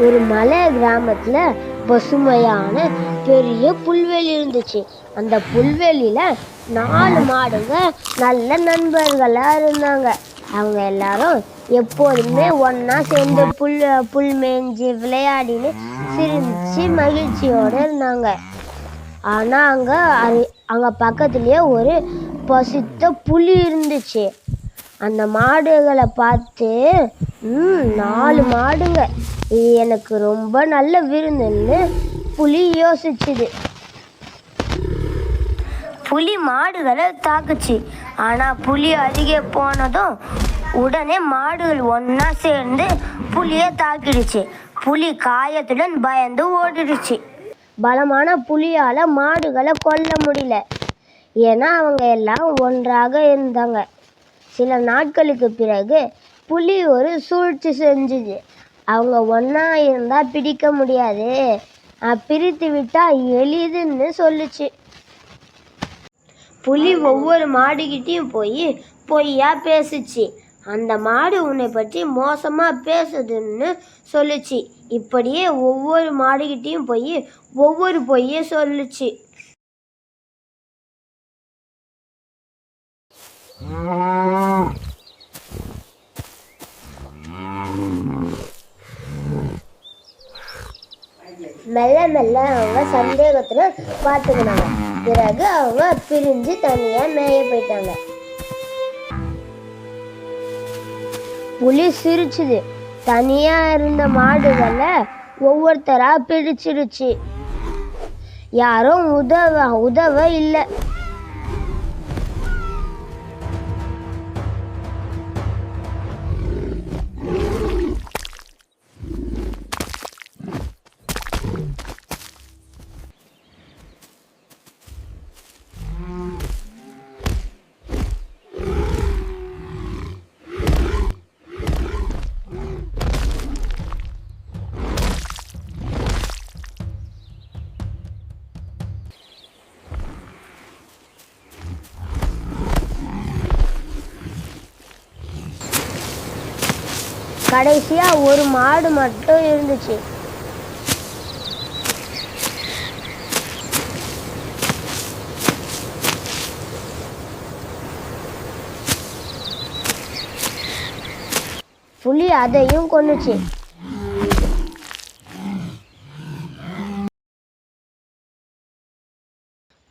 ஒரு மலை கிராமத்துல பசுமையான பெரிய புல்வெளி இருந்துச்சு. அந்த புல்வெளியில நாலு மாடுங்க நல்ல நண்பர்களா இருந்தாங்க. அவங்க எல்லாரும் எப்போதுமே ஒன்றா சேர்ந்து புல் புல் மேய்ஞ்சி விளையாடின்னு சிரிச்சு மகிழ்ச்சியோட இருந்தாங்க. ஆனா அங்க அரு- அங்க பக்கத்துலயே ஒரு பசித்த புலி இருந்துச்சு. அந்த மாடுகளை பார்த்து ம் நாலு மாடுங்க. எனக்கு ரொம்ப நல்ல விருந்துன்னு புலி யோசிச்சுது. புலி மாடுகளை தாக்குச்சு. ஆனால் புலி அருகே போனதும் உடனே மாடுகள் ஒன்றா சேர்ந்து புலியை தாக்கிடுச்சு. புலி காயத்துடன் பயந்து ஓடிடுச்சு. பலமான புலியால் மாடுகளை கொல்ல முடியல. ஏன்னா அவங்க எல்லாம் ஒன்றாக இருந்தாங்க. சில நாட்களுக்கு பிறகு புலி ஒரு சூழ்ச்சி செஞ்சுது. அவங்க ஒன்றா இருந்தால் பிடிக்க முடியாது. பிரித்து விட்டா எளிதுன்னு சொல்லுச்சு. புலி ஒவ்வொரு மாடுகிட்டையும் போய் பொய்யா பேசுச்சு. அந்த மாடு உன்னை பற்றி மோசமா பேசுதுன்னு சொல்லுச்சு. இப்படியே ஒவ்வொரு மாடுகிட்டையும் போய் ஒவ்வொரு பொய்யை சொல்லுச்சு. மெல்ல மெல்ல அவங்க சந்தேகத்துல பார்த்துக்கினாங்க பிறகு அவங்க பிரிஞ்சு தனியா மேய போயிட்டாங்க. புலி சிரிச்சுது. தனியா இருந்த மாடுகளை ஒவ்வொருத்தரா பிரிச்சிருச்சு யாரும் உதவ உதவ இல்லை. கடைசியா ஒரு மாடு மட்டும் இருந்துச்சு. புலி அதையும் கொன்னுச்சு.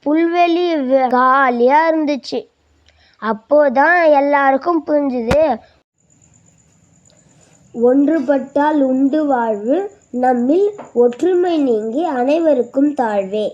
புல்வெளி காலியாக காலியா இருந்துச்சு. அப்போதான் எல்லாருக்கும் புரிஞ்சுது ஒன்றுபட்டால் உண்டு வாழ்வு. நம்மில் ஒற்றுமை நீங்கி அனைவருக்கும் தாழ்வே.